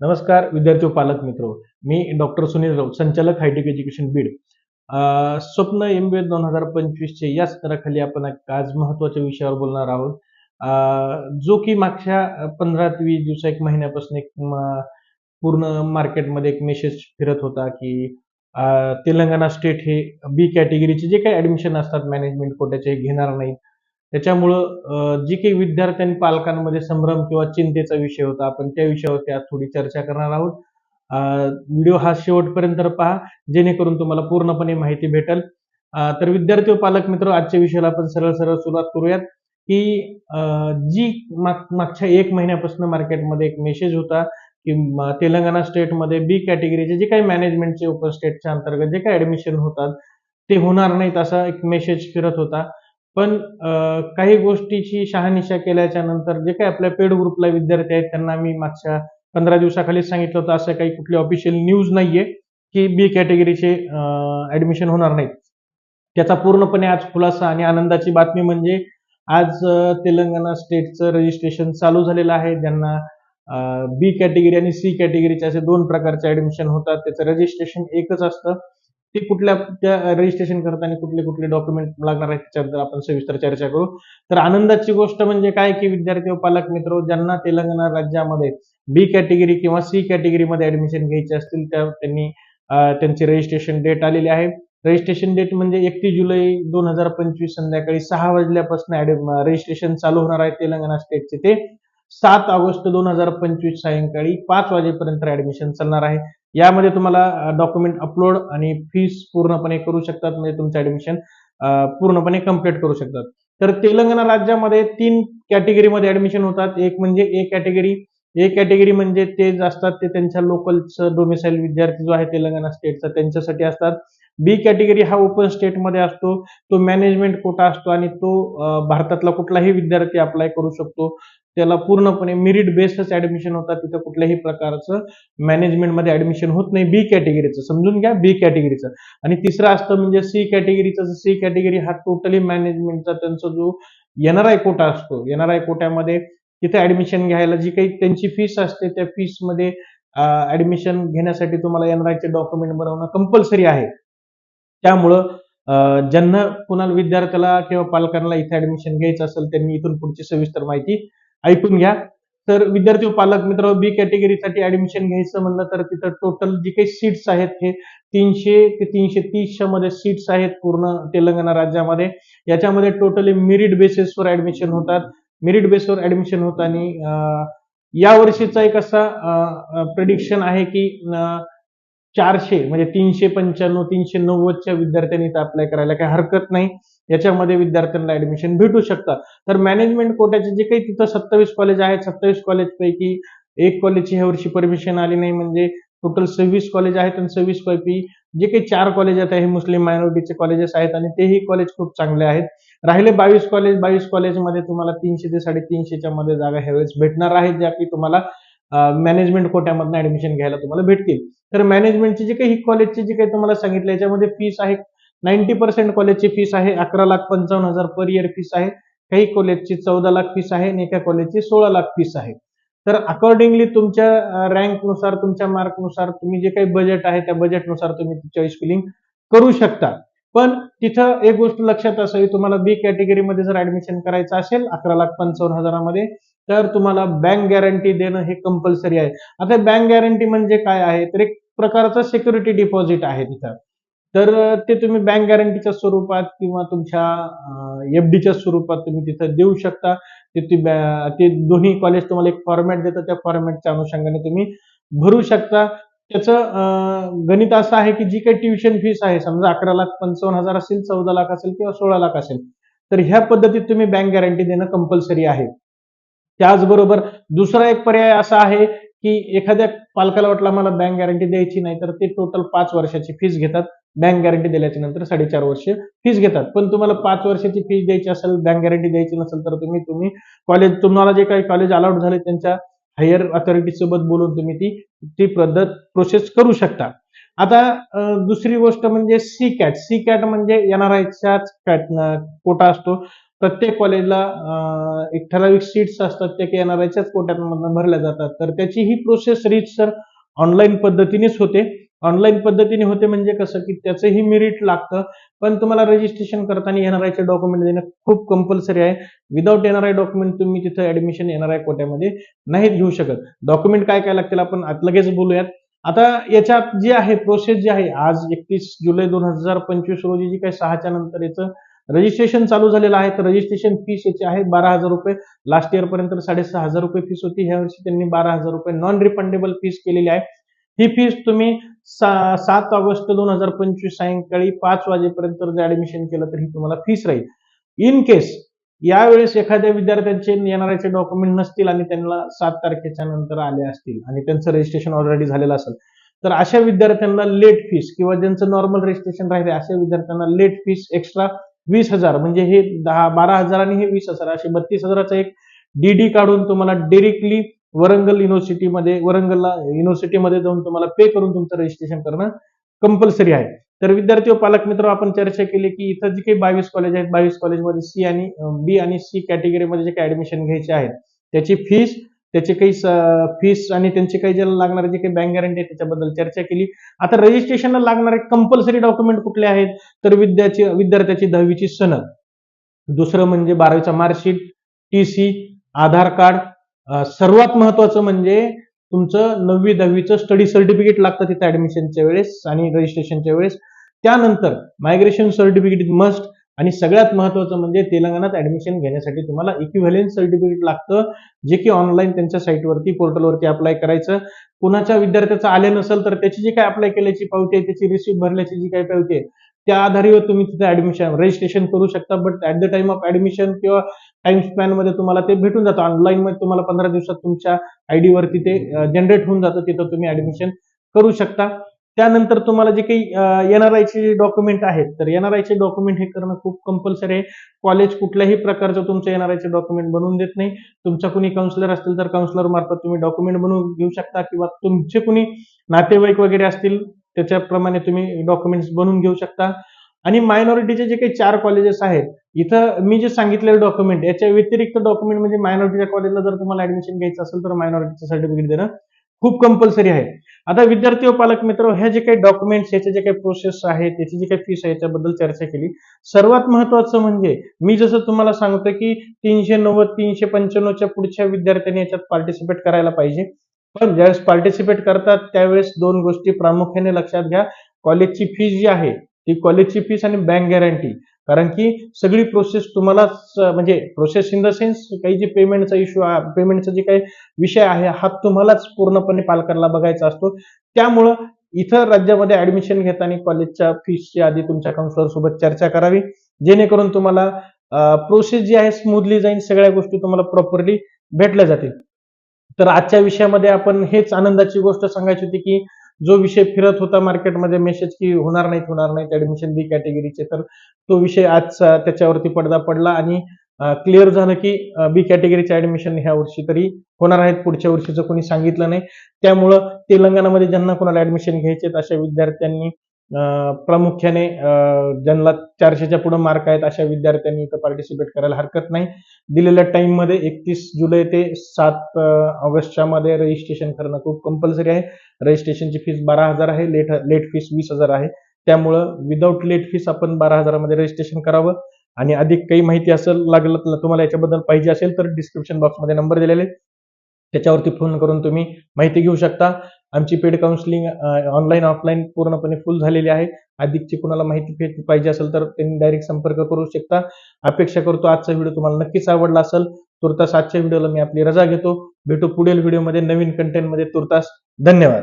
नमस्कार विद्यार्थी पालक मित्र. मी डॉक्टर सुनील राऊत संचालक हायटेक एज्युकेशन बीड. स्वप्न एम बी दोन हजार पंचवीसचे या स्तराखाली आपण एक आज महत्त्वाच्या विषयावर बोलणार आहोत. जो की मागच्या पंधरा ते वीस दिवसा एक महिन्यापासून एक पूर्ण मार्केटमध्ये एक मेसेज फिरत होता की तेलंगणा स्टेट हे बी कॅटेगरीचे जे काही ऍडमिशन असतात मॅनेजमेंट कोट्याचे घेणार नाहीत. त्याच्यामुळं जी काही विद्यार्थ्यांनी पालकांमध्ये संभ्रम किंवा चिंतेचा विषय होता आपण त्या विषयावरती आज थोडी चर्चा करणार आहोत. व्हिडिओ हा शेवटपर्यंत पहा जेणेकरून तुम्हाला पूर्णपणे माहिती भेटेल. तर विद्यार्थी व पालक मित्र आजच्या विषयाला आपण सरळ सरळ सुरुवात करूयात की जी माग मागच्या एक महिन्यापासून मार्केटमध्ये एक मेसेज होता की तेलंगणा स्टेटमध्ये बी कॅटेगरीचे जे काही मॅनेजमेंटचे उपस्टेटच्या स्टेटच्या अंतर्गत जे काही ऍडमिशन होतात ते होणार नाहीत असा एक मेसेज फिरत होता. पण काही गोष्टीची शहानिशा केल्याच्यानंतर जे काही आपल्या पेड ग्रुपला विद्यार्थी आहेत त्यांना मी मागच्या पंधरा दिवसाखाली सांगितलं होतं असं काही कुठली ऑफिशियल न्यूज नाहीये की बी कॅटेगरीचे ऍडमिशन होणार नाहीत. त्याचा पूर्णपणे आज खुलासा आणि आनंदाची बातमी म्हणजे आज तेलंगणा स्टेटचं रजिस्ट्रेशन चालू झालेलं आहे. ज्यांना बी कॅटेगरी आणि सी कॅटेगरीचे असे दोन प्रकारचे ऍडमिशन होतात त्याचं रजिस्ट्रेशन एकच असतं. ते कुठल्या त्या रजिस्ट्रेशन करताना कुठले कुठले डॉक्युमेंट लागणार आहेत त्याच्याबद्दल आपण सविस्तर चर्चा करू. तर आनंदाची गोष्ट म्हणजे काय की विद्यार्थी व पालक मित्र ज्यांना तेलंगणा राज्यामध्ये बी कॅटेगरी किंवा सी कॅटेगरीमध्ये ऍडमिशन घ्यायचे असतील त्या त्यांनी त्यांची रजिस्ट्रेशन डेट आलेली आहे. रजिस्ट्रेशन डेट म्हणजे एकतीस जुलै दोन हजार पंचवीस संध्याकाळी सहा वाजल्यापासून रजिस्ट्रेशन चालू होणार आहे तेलंगणा स्टेटचे ते. सात ऑगस्ट दोन हजार पंचवीस सायंकाळी पाच वाजेपर्यंत ऍडमिशन चालणार आहे. यामध्ये तुम्हाला डॉक्युमेंट अपलोड आणि फीस पूर्णपणे करू शकतात. म्हणजे तुमचं ऍडमिशन पूर्णपणे कंप्लीट करू शकतात. तर तेलंगणा राज्यामध्ये तीन कॅटेगरीमध्ये ऍडमिशन होतात. एक म्हणजे ए कॅटेगरी ए कॅटेगरी म्हणजे ते जे असतात. ते त्यांच्या लोकलचं डोमिसाईल विद्यार्थी जो आहे तेलंगणा स्टेटचा त्यांच्यासाठी असतात. बी कॅटेगरी हा ओपन स्टेटमध्ये असतो. तो मॅनेजमेंट कोटा असतो आणि तो भारतातला कुठलाही विद्यार्थी अप्लाय करू शकतो. त्याला पूर्णपणे मेरिट बेसच ऍडमिशन होतात तिथं कुठल्याही प्रकारचं मॅनेजमेंटमध्ये ऍडमिशन होत नाही. बी कॅटेगरीचं समजून घ्या बी कॅटेगरीचं आणि तिसरं असतं म्हणजे सी कॅटेगरीचं सी कॅटेगरी हा टोटली मॅनेजमेंटचा त्यांचा जो एनआरआय कोटा असतो. एनआरआय कोट्यामध्ये तिथे ऍडमिशन घ्यायला जी काही त्यांची फीस असते त्या फीसमध्ये ऍडमिशन घेण्यासाठी तुम्हाला एनआरआयचे डॉक्युमेंट बनवणं कंपल्सरी आहे. त्यामुळं ज्यांना कुणाला विद्यार्थ्याला किंवा पालकांना इथे ऍडमिशन घ्यायचं असेल त्यांनी इथून पुढची सविस्तर माहिती ऐकून घ्या. तर विद्यार्थी व पालक मित्र बी कॅटेगरीसाठी ऍडमिशन घ्यायचं म्हणलं तर तिथं टोटल जी काही सीट्स आहेत हे तीनशे ते तीनशे तीसच्या मध्ये सीट्स आहेत पूर्ण तेलंगणा राज्यामध्ये. याच्यामध्ये टोटली मेरिट बेसिसवर ऍडमिशन होतात. मेरिट बेसवर ऍडमिशन होत आणि या वर्षीचा एक असा प्रेडिक्शन आहे की चारशे म्हणजे तीनशे पंच्याण्णव तीनशे नव्वदच्या विद्यार्थ्यांनी इथं अप्लाय करायला काही हरकत नाही. याच्यामध्ये विद्यार्थ्यांना ऍडमिशन भेटू शकतं. तर मॅनेजमेंट कोट्याचे जे काही तिथं सत्तावीस कॉलेज आहेत सत्तावीस कॉलेज पैकी एक कॉलेजची ह्या वर्षी परमिशन आली नाही. म्हणजे टोटल सव्वीस कॉलेज आहेत आणि सव्वीस पैकी जे काही चार कॉलेज आहेत हे मुस्लिम मायनॉरिटीचे कॉलेजेस आहेत आणि तेही कॉलेज खूप चांगले आहेत. राहिले बावीस कॉलेज बावीस कॉलेजमध्ये तुम्हाला तीनशे ते साडेतीनशेच्या मध्ये जागा ह्यावेळेस भेटणार आहेत ज्या की तुम्हाला मॅनेजमेंट कोट्यामधून ऍडमिशन घ्यायला तुम्हाला भेटतील. तर मॅनेजमेंटची जे काही कॉलेजची जे काही तुम्हाला सांगितलं याच्यामध्ये फीस आहे नाईन्टी पर्सेंट कॉलेजची फीस आहे. अकरा लाख पंचावन्न हजार पर इयर फीस आहे. काही कॉलेजची चौदा लाख फीस आहे आणि एका कॉलेजची सोळा लाख फीस आहे. तर अकॉर्डिंगली तुमच्या रँकनुसार तुमच्या मार्कनुसार तुम्ही जे काही बजेट आहे त्या बजेटनुसार तुम्ही चॉईस फिलिंग करू शकता. पण तिथं एक गोष्ट लक्षात असावी तुम्हाला बी कॅटेगरीमध्ये जर ऍडमिशन करायचं असेल अकरा लाख पंचावन्न हजारामध्ये तर तुम्हाला बँक गॅरंटी देणं हे कंपल्सरी आहे. आता बँक गॅरंटी म्हणजे काय आहे? तर एक प्रकारचं सिक्युरिटी डिपॉझिट आहे तिथं. तर ते तुम्ही बँक गॅरंटीच्या स्वरूपात किंवा तुमच्या एफ डीच्या स्वरूपात तुम्ही तिथं देऊ शकता. ते दोन्ही कॉलेज तुम्हाला एक फॉर्मॅट देतं. त्या फॉर्मॅटच्या अनुषंगाने तुम्ही भरू शकता. त्याचं गणित असं आहे की जी काही ट्युशन फीस आहे समजा अकरा लाख पंचावन्न हजार असेल चौदा लाख असेल किंवा सोळा लाख असेल तर ह्या पद्धतीत तुम्ही बँक गॅरंटी देणं कंपल्सरी आहे. त्याचबरोबर दुसरा एक पर्याय असा आहे की एखाद्या पालकाला वाटलं मला बँक गॅरंटी द्यायची नाही तर ते टोटल पाच वर्षाची फीस घेतात. बँक गॅरंटी दिल्याच्या नंतर साडेचार वर्ष फीस घेतात. पण तुम्हाला पाच वर्षाची फीस द्यायची असेल बँक गॅरंटी द्यायची नसेल तर तुम्ही तुम्ही कॉलेज तुम्हाला जे काही कॉलेज अलाउड झाले त्यांच्या हायर अथॉरिटी सोबत बोलून तुम्ही ती ती पद्धत प्रोसेस करू शकता. आता दुसरी गोष्ट म्हणजे सी कॅट सी कॅट म्हणजे येणाराच्याच कोटा असतो. प्रत्येक कॉलेजला एक ठराविक सीट्स असतात त्या एनआरआयच्याच कोट्यांमधून भरल्या जातात. तर त्याची ही प्रोसेस रीच सर ऑनलाईन पद्धतीनेच होते. ऑनलाईन पद्धतीने होते म्हणजे कसं की त्याचंही मेरिट लागतं. पण तुम्हाला रजिस्ट्रेशन करताना एनआरआयचे डॉक्युमेंट देणं खूप कंपल्सरी आहे. विदाऊट एनआरआय डॉक्युमेंट तुम्ही तिथं ऍडमिशन एनआरआय कोट्यामध्ये नाहीत घेऊ शकत. डॉक्युमेंट काय काय लागतील आपण आत लगेच बोलूयात. आता याच्यात जी आहे प्रोसेस जी आहे आज एकतीस जुलै दोन हजार पंचवीस रोजी जी काही सहाच्या नंतर याचं रजिस्ट्रेशन चालू झालेलं आहे. तर रजिस्ट्रेशन फीस याची आहे बारा हजार रुपये. लास्ट इयर पर्यंत साडेसहा हजार रुपये फीस होती. ह्या वर्षी त्यांनी बारा हजार रुपये नॉन रिफंडेबल फीस केलेली आहे. ही फीस तुम्ही सात ऑगस्ट दोन हजार पंचवीस सायंकाळी पाच वाजेपर्यंत जर ऍडमिशन केलं तर ही तुम्हाला फीस राहील. इन केस यावेळेस एखाद्या विद्यार्थ्यांचे येणाऱ्याचे डॉक्युमेंट नसतील आणि त्यांना सात तारखेच्या नंतर आले असतील आणि त्यांचं रजिस्ट्रेशन ऑलरेडी झालेलं असेल तर अशा विद्यार्थ्यांना लेट फीस किंवा ज्यांचं नॉर्मल रजिस्ट्रेशन राहिले अशा विद्यार्थ्यांना लेट फीस एक्स्ट्रा वीस हजार म्हणजे हे दहा बारा हजार आणि हे वीस हजार असे बत्तीस हजाराचा एक डीडी काढून तुम्हाला डिरेक्टली वरंगल युनिव्हर्सिटीमध्ये वरंगलला युनिव्हर्सिटीमध्ये जाऊन तुम्हाला पे करून तुमचं रजिस्ट्रेशन करणं कंपल्सरी आहे. तर विद्यार्थी व पालक मित्र आपण चर्चा केली की इथं जे काही बावीस कॉलेज आहेत बावीस कॉलेजमध्ये सी आणि बी आणि सी कॅटेगरीमध्ये जे काही ऍडमिशन घ्यायचे आहेत त्याची फीस त्याचे काही फीस आणि त्यांचे काही ज्याला लागणारे जे काही बँक गॅरंटी आहे त्याच्याबद्दल चर्चा केली. आता रजिस्ट्रेशनला लागणारे कंपल्सरी डॉक्युमेंट कुठले आहेत? तर विद्याची विद्यार्थ्याची दहावीची सनद. दुसरं म्हणजे बारावीचा marksheet T C Aadhaar card सर्वात महत्वाचं म्हणजे तुमचं नववी दहावीचं स्टडी सर्टिफिकेट लागतं तिथे ऍडमिशनच्या वेळेस आणि रजिस्ट्रेशनच्या वेळेस. त्यानंतर मायग्रेशन सर्टिफिकेट इज मस्ट आणि सगळ्यात महत्वाचं म्हणजे तेलंगणात ऍडमिशन घेण्यासाठी तुम्हाला इक्विव्हॅलेन्स सर्टिफिकेट लागतं जे की ऑनलाईन त्यांच्या साईटवरती पोर्टलवरती अप्लाय करायचं. कुणाच्या विद्यार्थ्याचं आले नसेल तर त्याची जी काय अप्लाय केल्याची पावती आहे त्याची रिसिप्ट भरल्याची जी काय पावती आहे त्या आधारावर तुम्ही तिथे ऍडमिशन रजिस्ट्रेशन करू शकता. But at the time of admission किंवा टाइम स्पॅनमध्ये तुम्हाला ते भेटून जातं. ऑनलाईन मध्ये तुम्हाला पंधरा दिवसात तुमच्या आयडी वरती ते जनरेट होऊन जातं. तिथं तुम्ही ऍडमिशन करू शकता. त्यानंतर तुम्हाला जे काही एनआरआयचे जे डॉक्युमेंट आहेत तर एनआरआयचे डॉक्युमेंट हे करणं खूप कंपल्सरी आहे. कॉलेज कुठल्याही प्रकारचं तुमचं एनआरआयचे डॉक्युमेंट बनवून देत नाही. तुमच्या कुणी काउन्सिलर असतील तर काउन्सिलर मार्फत तुम्ही डॉक्युमेंट बनवून घेऊ शकता किंवा तुमचे कुणी नातेवाईक वगैरे असतील त्याच्याप्रमाणे तुम्ही डॉक्युमेंट्स बनवून घेऊ शकता. आणि मायनॉरिटीचे जे काही चार कॉलेजेस आहेत इथं मी जे सांगितलेले डॉक्युमेंट याच्या व्यतिरिक्त डॉक्युमेंट म्हणजे मायनॉरिटीच्या कॉलेजला जर तुम्हाला ऍडमिशन घ्यायचं असेल तर मायनॉरिटीचं सर्टिफिकेट देणं खूप कंपल्सरी आहे. आता विद्यार्थी व पालक मित्र ह्या जे काही डॉक्युमेंट्स याचे जे काही प्रोसेस आहेत त्याची जी काही फीस आहे याच्याबद्दल चर्चा केली. सर्वात महत्वाचं म्हणजे मी जसं तुम्हाला सांगतो की तीनशे नव्वद तीनशे पंच्याण्णवच्या पुढच्या विद्यार्थ्यांनी याच्यात पार्टिसिपेट करायला पाहिजे. पण ज्यावेळेस पार्टिसिपेट करतात त्यावेळेस दोन गोष्टी प्रामुख्याने लक्षात घ्या. कॉलेजची फीस जी आहे ती कॉलेजची फीस आणि बँक गॅरंटी कारण की सगळी प्रोसेस तुम्हालाच म्हणजे प्रोसेस इन द सेन्स काही जे पेमेंटचा इश्यू पेमेंटचा जे काही विषय आहे हा तुम्हालाच पूर्णपणे पालकांना बघायचा असतो. त्यामुळं इथं राज्यामध्ये ऍडमिशन घेताना कॉलेजच्या फीसची आधी तुमच्या काउन्सिलर सोबत चर्चा करावी. जेणेकरून तुम्हाला प्रोसेस जी आहे स्मूथली जाईल सगळ्या गोष्टी तुम्हाला प्रॉपरली भेटल्या जातील. तर आजच्या विषयामध्ये आपण हेच आनंदाची गोष्ट सांगायची होती की जो विषय फिरत होता मार्केटमध्ये मेसेज की होणार नाहीत होणार नाहीत ऍडमिशन बी कॅटेगरीचे तर तो विषय आज त्याच्यावरती पडदा पडला आणि क्लिअर झालं की बी कॅटेगरीचे ऍडमिशन ह्या वर्षी तरी होणार आहेत पुढच्या वर्षीचं कोणी सांगितलं नाही त्यामुळं तेलंगणामध्ये ज्यांना कोणाला ऍडमिशन घ्यायचे अशा विद्यार्थ्यांनी प्रामुख्याने ज्यांना चारशेच्या पुढे मार्क आहेत अशा विद्यार्थ्यांनी इथं पार्टिसिपेट करायला हरकत नाही. दिलेल्या टाईममध्ये एकतीस जुलै ते सात ऑगस्टच्या मध्ये रजिस्ट्रेशन करणं खूप कंपल्सरी आहे. रजिस्ट्रेशनची फीस बारा हजार आहे लेट लेट फीस वीस हजार आहे. त्यामुळं विदाऊट लेट फीस आपण बारा हजारामध्ये रजिस्ट्रेशन करावं. आणि अधिक काही माहिती असेल लागलं तुम्हाला याच्याबद्दल पाहिजे असेल तर डिस्क्रिप्शन बॉक्समध्ये नंबर दिलेले. त्याच्यावरती फोन करून तुम्ही माहिती घेऊ शकता. आमची पेड काउन्सिलिंग ऑनलाईन ऑफलाईन पूर्णपणे फुल झालेली आहे. अधिकची कुणाला माहिती पाहिजे असेल तर त्यांनी डायरेक्ट संपर्क करू शकता. अपेक्षा करतो आजचा व्हिडिओ तुम्हाला नक्कीच आवडला असेल तुर्तास आजच्या व्हिडिओला मी आपली रजा घेतो. भेटू पुढील व्हिडिओमध्ये नवीन कंटेंटमध्ये तुर्तास. धन्यवाद.